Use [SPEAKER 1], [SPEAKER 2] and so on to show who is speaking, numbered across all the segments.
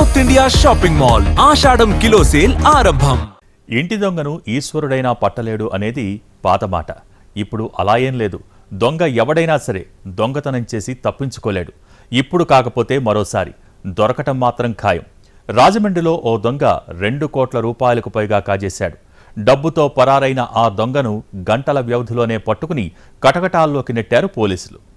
[SPEAKER 1] India shopping mall. Ashadam kilo sale ఆరంభం.
[SPEAKER 2] ఇంటి దొంగను ఈశ్వరుడైనా పట్టలేడు అనేది పాత మాట. ఇప్పుడు అలా ఏం లేదు. దొంగ ఎవడైనా సరే దొంగతనం చేసి తప్పించుకోలేడు. ఇప్పుడు కాకపోతే మరోసారి దొరకటం మాత్రం ఖాయం. రాజమండ్రిలో ఓ దొంగ రెండు కోట్ల రూపాయలకు పైగా కాజేశాడు. డబ్బుతో పరారైన ఆ దొంగను గంటల వ్యవధిలోనే పట్టుకుని కటకటాల్లోకి నెట్టారు పోలీసులు.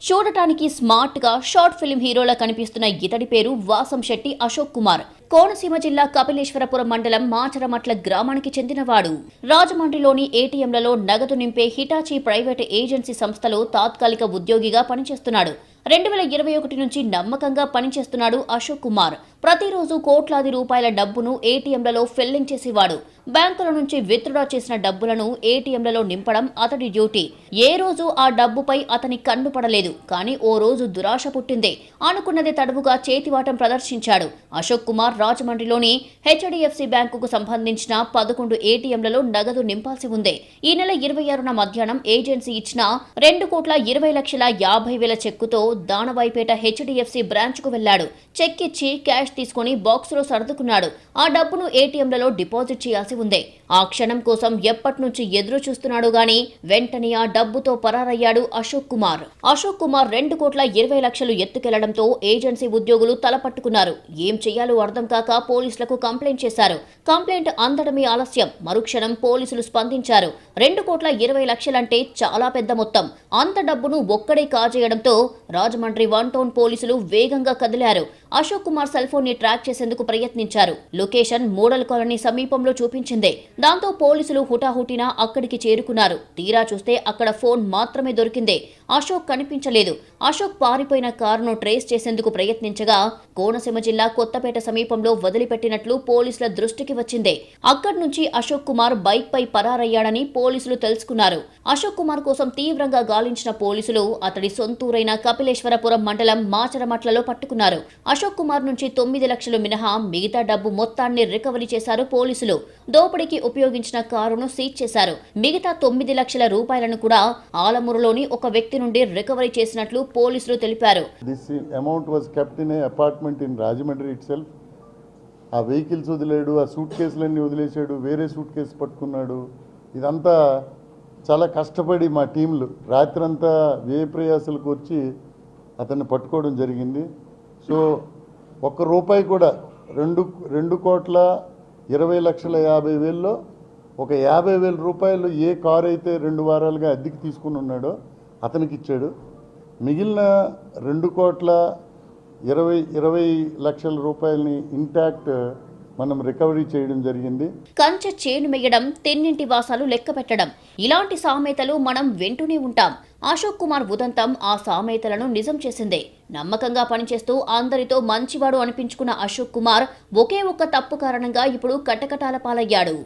[SPEAKER 3] చూడటానికి స్మార్ట్గా షార్ట్ ఫిల్మ్ హీరోలా కనిపిస్తున్న ఇతడి పేరు వాసం శెట్టి అశోక్ కుమార్. కోనసీమ జిల్లా కపిలేశ్వరపురం మండలం మాచరమట్ల గ్రామానికి చెందినవాడు. రాజమండ్రిలోని ఏటీఎంలలో నగదు నింపే హిటాచీ ప్రైవేట్ ఏజెన్సీ సంస్థలో తాత్కాలిక ఉద్యోగిగా పనిచేస్తున్నాడు. రెండు వేల ఇరవై ఒకటి నుంచి నమ్మకంగా పనిచేస్తున్నాడు అశోక్ కుమార్. ప్రతిరోజు కోట్లాది రూపాయల డబ్బును ఏటీఎంలలో ఫిల్లింగ్ చేసేవాడు. బ్యాంకుల నుంచి విత్డ్రా చేసిన డబ్బులను ఏటీఎంలలో నింపడం అతడి డ్యూటీ. ఏ రోజు ఆ డబ్బుపై అతని కన్ను పడలేదు. కానీ ఓ రోజు దురాశ పుట్టింది. అనుకున్నది తడువుగా చేతివాటం ప్రదర్శించాడు. అశోక్ కుమార్ రాజమండ్రిలోని హెచ్డిఎఫ్సి బ్యాంకుకు సంబంధించిన పదకొండు ఏటీఎంలలో నగదు నింపాల్సి ఉంది. ఈ నెల ఇరవై ఆరున మధ్యాహ్నం ఏజెన్సీ ఇచ్చిన రెండు కోట్ల ఇరవై లక్షల యాభై వేల చెక్కుతో దానవాయిపేట హెచ్డిఎఫ్సి బ్రాంచ్కు వెళ్ళాడు చెక్ ఇచ్చి క్యాష్ తీసుకుని బాక్సులో సర్దుకున్నాడు. ఆ డబ్బును ఏటీఎంలలో డిపాజిట్ చేయాల్సి ఉంది. ఆ క్షణం కోసం ఎప్పటి నుంచి ఎదురు చూస్తున్నాడు గాని వెంటనే ఆ డబ్బుతో పరారయ్యాడు అశోక్ కుమార్. అశోక్ కుమార్ రెండు కోట్ల ఇరవై లక్షలు ఎత్తుకెళ్ళడంతో ఏజెన్సీ ఉద్యోగులు తలపట్టుకున్నారు. ఏం చేయాలో అర్థం కాక పోలీసులకు కంప్లైంట్ చేశారు. కంప్లైంట్ అందడమే ఆలస్యం. మరుక్షణం పోలీసులు స్పందించారు. రెండు కోట్ల ఇరవై లక్షలంటే చాలా పెద్ద మొత్తం. అంత డబ్బును ఒక్కడే కాజేయడంతో రాజమండ్రి వన్ టౌన్ పోలీసులు వేగంగా కదిలారు. అశోక్ కుమార్ సెల్ ఫోన్ని ట్రాక్ చేసేందుకు ప్రయత్నించారు. లొకేషన్ మోడల్ కాలనీ సమీపంలో చూపించింది. దాంతో పోలీసులు హుటాహుటిన అక్కడికి చేరుకున్నారు. తీరా చూస్తే అక్కడ ఫోన్ మాత్రమే దొరికింది. అశోక్ కనిపించలేదు. అశోక్ పారిపోయిన కారును ట్రేస్ చేసేందుకు ప్రయత్నించగా కోనసీమ జిల్లా కొత్తపేట సమీపంలో వదిలిపెట్టినట్లు పోలీసుల దృష్టికి వచ్చింది. అక్కడి నుంచి అశోక్ కుమార్ బైక్ పై పరారయ్యాడని పోలీసులు తెలుసుకున్నారు. అశోక్ కుమార్ కోసం తీవ్రంగా గాలించిన పోలీసులు అతడి సొంతూరైన కపిలేశ్వరపురం మండలం మాచరమట్లలో పట్టుకున్నారు. అశోక్ అశోక్ కుమార్ నుంచి తొమ్మిది లక్షలు మినహా మిగతా డబ్బు మొత్తాన్ని రికవరీ చేశారు పోలీసులు. దోపిడీకి ఉపయోగించిన కారును సీజ్ చేశారు. మిగతా తొమ్మిది లక్షల రూపాయలను కూడా ఆలమూరులోని ఒక వ్యక్తి నుండి రికవరీ చేసినట్లు పోలీసులు తెలిపారు.
[SPEAKER 4] This amount was kept in apartment in Rajahmundry it ఆ వెహికల్స్ వదిలేడు ఆ సూట్ కేసులన్నీ వదిలేశాడు వేరే సూట్ కేసు పట్టుకున్నాడు. ఇదంతా చాలా కష్టపడి మా టీంలు. రాత్రంతా వ్యయ ప్రయాసాలకు వచ్చి అతన్ని పట్టుకోవడం జరిగింది. సో ఒక్క రూపాయి కూడా రెండు రెండు కోట్ల ఇరవై లక్షల యాభై వేల్లో ఒక యాభై వేల రూపాయలు ఏ కారు అయితే రెండు వారాలుగా అద్దెకి తీసుకుని ఉన్నాడో అతనికి ఇచ్చాడు. మిగిలిన రెండు కోట్ల ఇరవై ఇరవై లక్షల రూపాయలని ఇంటాక్ట్ మనం రికవరీ చేయడం జరిగింది.
[SPEAKER 3] కంచె చేను తెన్నింటి వాసాలు లెక్క పెట్టడం ఇలాంటి సామెతలు మనం వింటూనే ఉంటాం. అశోక్ కుమార్ ఉదంతం ఆ సామెతలను నిజం చేసిందే. నమ్మకంగా పనిచేస్తూ అందరితో మంచివాడు అనిపించుకున్న అశోక్ కుమార్ ఒకే ఒక్క తప్పు కారణంగా ఇప్పుడు కటకటాల పాలయ్యాడు.